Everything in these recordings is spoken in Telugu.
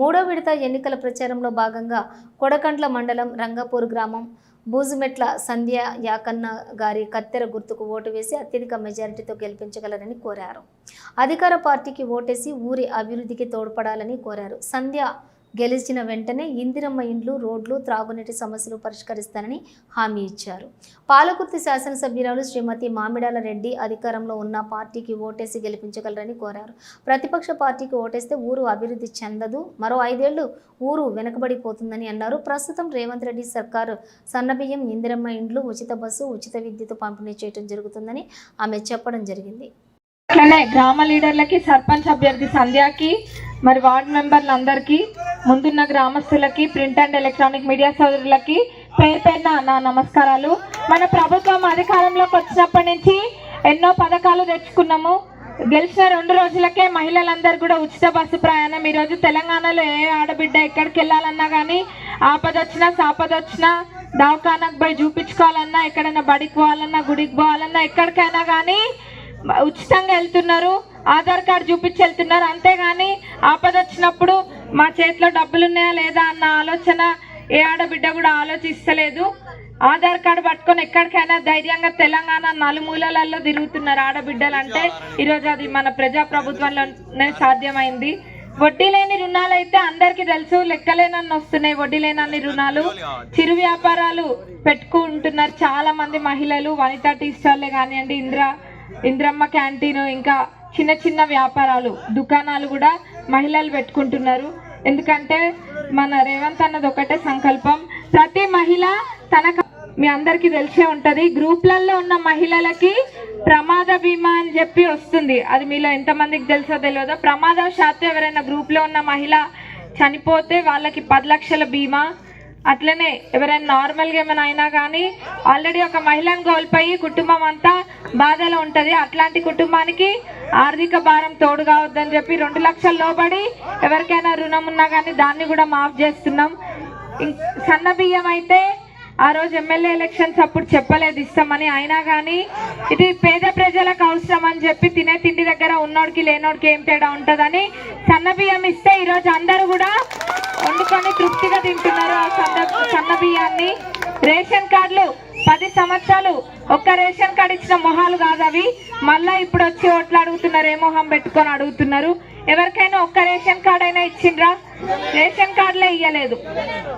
మూడో విడత ఎన్నికల ప్రచారంలో భాగంగా కొడకండ్ల మండలం రంగపూర్ గ్రామం బూజుమెట్ల సంధ్య యాకన్న గారి కత్తెర గుర్తుకు ఓటు వేసి అత్యధిక మెజారిటీతో గెలిపించగలరని కోరారు. అధికార పార్టీకి ఓటేసి ఊరి అభివృద్ధికి తోడ్పడాలని కోరారు. సంధ్య గెలిచిన వెంటనే ఇందిరమ్మ ఇండ్లు రోడ్లు త్రాగునీటి సమస్యలు పరిష్కరిస్తానని హామీ ఇచ్చారు. పాలకుర్తి శాసనసభ్యురాలు శ్రీమతి మామిడాల రెడ్డి అధికారంలో ఉన్న పార్టీకి ఓటేసి గెలిపించగలరని కోరారు. ప్రతిపక్ష పార్టీకి ఓటేస్తే ఊరు అభివృద్ధి చెందదు మరో ఐదేళ్ళు ఊరు వెనకబడిపోతుందని అన్నారు. ప్రస్తుతం రేవంత్ రెడ్డి సర్కారు సన్నబియ్యం ఇందిరమ్మ ఇండ్లు ఉచిత బస్సు ఉచిత విద్యుత్ పంపిణీ చేయడం జరుగుతుందని ఆమె చెప్పడం జరిగింది. అట్లనే గ్రామ లీడర్లకి సర్పంచ్ అభ్యర్థి సంధ్యాకి మరి వార్డు మెంబర్లందరికీ ముందున్న గ్రామస్తులకి ప్రింట్ అండ్ ఎలక్ట్రానిక్ మీడియా సోదరులకి పేరు పేరున నా నమస్కారాలు. మన ప్రభుత్వం అధికారంలోకి వచ్చినప్పటి నుంచి ఎన్నో పథకాలు తెచ్చుకున్నాము. గెలిచిన రెండు రోజులకే మహిళలందరూ కూడా ఉచిత బస్సు ప్రయాణం. ఈరోజు తెలంగాణలో ఏ ఆడబిడ్డ ఎక్కడికి వెళ్ళాలన్నా కానీ ఆపద సాపదొచ్చినా సాపద దవాఖానకు పోయి చూపించుకోవాలన్నా ఎక్కడైనా బడికి పోవాలన్నా గుడికి పోవాలన్నా ఎక్కడికైనా కానీ ఉచితంగా వెళ్తున్నారు. ఆధార్ కార్డు చూపించి వెళ్తున్నారు. అంతేగాని ఆపద వచ్చినప్పుడు మా చేతిలో డబ్బులున్నాయా లేదా అన్న ఆలోచన ఏ ఆడబిడ్డ కూడా ఆలోచిస్తలేదు. ఆధార్ కార్డు పట్టుకొని ఎక్కడికైనా ధైర్యంగా తెలంగాణ నలుమూలలలో తిరుగుతున్నారు ఆడబిడ్డలు అంటే ఈరోజు అది మన ప్రజా ప్రభుత్వంలోనే సాధ్యమైంది. వడ్డీ లేని రుణాలు అయితే అందరికీ తెలుసు లెక్కలేనన్ని వస్తున్నాయి వడ్డీ లేనన్ని రుణాలు. చిరు వ్యాపారాలు పెట్టుకుంటున్నారు చాలా మంది మహిళలు వనితా టీ స్టాల్లే కానివ్వండి ఇంద్ర ఇంద్రమ్మ క్యాంటీన్ ఇంకా చిన్న చిన్న వ్యాపారాలు దుకాణాలు కూడా మహిళలు పెట్టుకుంటున్నారు. ఎందుకంటే మన రేవంత్ అన్నది ఒకటే సంకల్పం. ప్రతి మహిళ తన మీ అందరికీ తెలిసే ఉంటుంది. గ్రూప్లలో ఉన్న మహిళలకి ప్రమాద బీమా అని చెప్పి వస్తుంది. అది మీలో ఎంతమందికి తెలుసో తెలియదో? ప్రమాదవశాత్తు ఎవరైనా గ్రూప్లో ఉన్న మహిళ చనిపోతే వాళ్ళకి పది లక్షల బీమా. అట్లనే ఎవరైనా నార్మల్గా ఏమైనా అయినా కానీ ఆల్రెడీ ఒక మహిళను కోల్పోయి కుటుంబం అంతా బాధలో ఉంటుంది. అట్లాంటి కుటుంబానికి ఆర్థిక భారం తోడు కావద్దని చెప్పి రెండు లక్షల లోబడి ఎవరికైనా రుణం ఉన్నా కానీ దాన్ని కూడా మాఫ్ చేస్తున్నాం. సన్న బియ్యం అయితే ఆ రోజు ఎమ్మెల్యే ఎలక్షన్స్ అప్పుడు చెప్పలేదు ఇస్తామని. అయినా కానీ ఇది పేద ప్రజలకు అవసరం అని చెప్పి తినే తిండి దగ్గర ఉన్నోడికి లేనోడికి ఏం తేడా ఉంటుందని సన్న బియ్యం ఇస్తే ఈరోజు అందరూ కూడా వండుకొని తృప్తిగా తింటున్నారు ఆ సన్న సన్న బియ్యాన్ని. రేషన్ కార్డులు పది సంవత్సరాలు ఒక్క రేషన్ కార్డు ఇచ్చిన మొహాలు కాదు అవి. మళ్ళా ఇప్పుడు వచ్చి ఓట్లు అడుగుతున్నారు ఏ మొహం పెట్టుకొని అడుగుతున్నారు. ఎవరికైనా ఒక్క రేషన్ కార్డు అయినా ఇచ్చిండ్రా? రేషన్ కార్డులే ఇయ్యలేదు.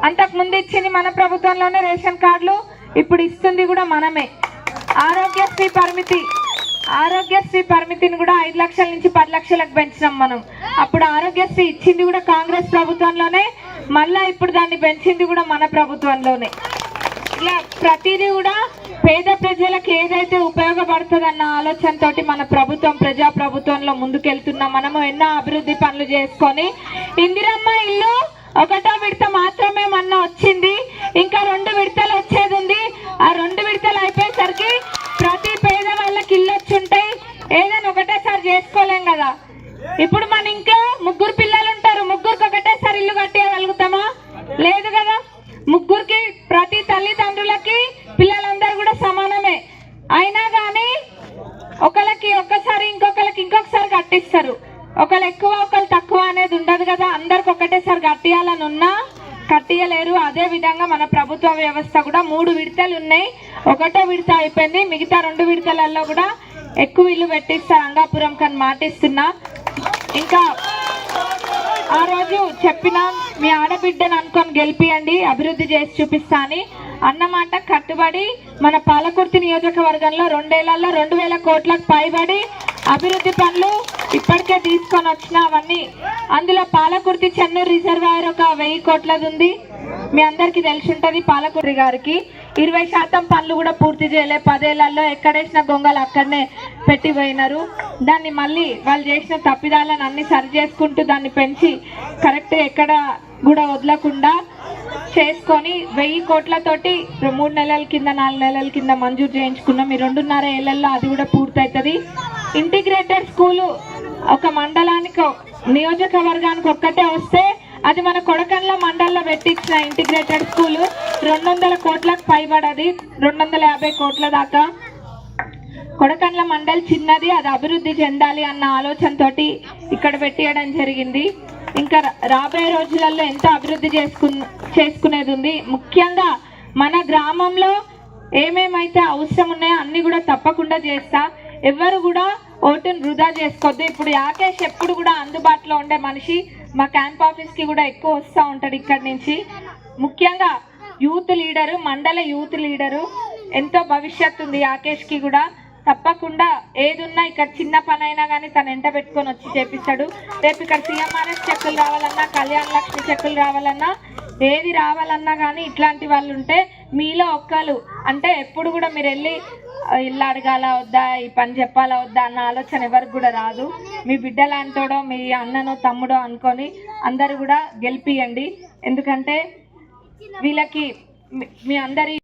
అంతకు ముందు ఇచ్చింది మన ప్రభుత్వంలోనే రేషన్ కార్డులు ఇప్పుడు ఇస్తుంది కూడా మనమే. ఆరోగ్యశ్రీ పరిమితి ఆరోగ్యశ్రీ పరిమితిని కూడా ఐదు లక్షల నుంచి పది లక్షలకు పెంచినాం మనం. అప్పుడు ఆరోగ్యశ్రీ ఇచ్చింది కూడా కాంగ్రెస్ ప్రభుత్వంలోనే మళ్ళా ఇప్పుడు దాన్ని పెంచింది కూడా మన ప్రభుత్వంలోనే. ఇలా ప్రతిదీ కూడా పేద ప్రజలకు ఏదైతే ఉపయోగపడుతుందన్న ఆలోచనతోటి మన ప్రభుత్వం ప్రజా ప్రభుత్వంలో ముందుకెళ్తున్నాం మనము ఎన్నో అభివృద్ధి పనులు చేసుకొని ఇందిరమ్మ ఇల్లు ఒకటో విడత మాత్రమే మొన్న వచ్చింది. ఇంకా రెండు విడతలు వచ్చేది ఉంది. ఆ రెండు విడతలు అయిపోయేసరికి ప్రతి పేద వాళ్ళకి ఇల్లు వచ్చి ఉంటాయి. ఏదైనా ఒకటేసారి చేసుకోలేం కదా. ఇప్పుడు మన ఇంకా ముగ్గురు ఒకళ్ళకి ఒక్కసారి ఇంకొకరికి ఇంకొకసారి కట్టిస్తారు. ఒకళ్ళు ఎక్కువ ఒకళ్ళు తక్కువ అనేది ఉండదు కదా. అందరికి ఒకటేసారి కట్టియాలని ఉన్నా కట్టియలేరు. అదే విధంగా మన ప్రభుత్వ వ్యవస్థ కూడా మూడు విడతలు ఉన్నాయి. ఒకటో విడత అయిపోయింది. మిగతా రెండు విడతలలో కూడా ఎక్కువ ఇల్లు పెట్టిస్తారు అంగాపురం కని మాటిస్తున్నా. ఇంకా ఆ రోజు చెప్పిన మీ ఆడబిడ్డను అనుకొని గెలిపియండి అభివృద్ధి చేసి చూపిస్తా అని అన్నమాట కట్టుబడి మన పాలకుర్తి నియోజకవర్గంలో రెండేళ్ళలో రెండు వేల కోట్లకు పైబడి అభివృద్ధి పనులు ఇప్పటికే తీసుకొని వచ్చిన అవన్నీ అందులో పాలకుర్తి చెన్నూరు రిజర్వాయర్ ఒక వెయ్యి కోట్లది ఉంది. మీ అందరికీ తెలిసి ఉంటుంది పాలకుర్తి గారికి. ఇరవై శాతం పనులు కూడా పూర్తి చేయలే. పదేళ్ళలో ఎక్కడేసిన గొంగలు అక్కడనే పెట్టిపోయినారు. దాన్ని మళ్ళీ వాళ్ళు చేసిన తప్పిదాలను అన్ని సరి చేసుకుంటూ దాన్ని పెంచి కరెక్ట్ ఎక్కడ కూడా వదలకుండా చేసుకొని వెయ్యి కోట్లతోటి మూడు నెలల కింద నాలుగు నెలల కింద మంజూరు చేయించుకున్నాం. ఈ రెండున్నర ఏళ్ళలో అది కూడా పూర్తవుతుంది ఇంటిగ్రేటెడ్ స్కూలు ఒక మండలానికి నియోజకవర్గానికి ఒక్కటే వస్తే అది మన కొడకండ్ల మండల్లో పెట్టించిన ఇంటిగ్రేటెడ్ స్కూల్ రెండు వందల కోట్లకు పైబడది. రెండు వందల యాభై కోట్ల దాకా కొడకండ్ల మండల్ చిన్నది అది అభివృద్ధి చెందాలి అన్న ఆలోచనతోటి ఇక్కడ పెట్టియడం జరిగింది. ఇంకా రాబోయే రోజులలో ఎంతో అభివృద్ధి చేసుకు చేసుకునేది ఉంది. ముఖ్యంగా మన గ్రామంలో ఏమేమైతే అవసరం ఉన్నాయో అన్నీ కూడా తప్పకుండా చేస్తా. ఎవరు కూడా ఓటును వృధా చేసుకోవద్దు ఇప్పుడు యాకేష్ ఎప్పుడు కూడా అందుబాటులో ఉండే మనిషి. మా క్యాంప్ ఆఫీస్కి కూడా ఎక్కువ వస్తూ ఉంటాడు ఇక్కడి నుంచి. ముఖ్యంగా యూత్ లీడరు మండల యూత్ లీడరు ఎంతో భవిష్యత్తు ఉంది యాకేష్కి కూడా. తప్పకుండా ఏదున్నా ఇక్కడ చిన్న పని అయినా కానీ తను ఎంట పెట్టుకొని వచ్చి చేపిస్తాడు. రేపు ఇక్కడ సీఎంఆర్ఎస్ చెక్కులు రావాలన్నా కళ్యాణ లక్ష్మి చెక్కులు రావాలన్నా ఏది రావాలన్నా కానీ ఇట్లాంటి వాళ్ళు ఉంటే మీలో ఒక్కరు. అంటే ఎప్పుడు కూడా మీరు వెళ్ళి ఇల్లు అడగాల వద్దా? ఈ పని చెప్పాలా వద్దా? అన్న ఆలోచన ఎవరికి కూడా రాదు. మీ బిడ్డ లాంటోడో మీ అన్ననో తమ్ముడో అనుకొని అందరు కూడా గెలిపియండి. ఎందుకంటే వీళ్ళకి మీ అందరి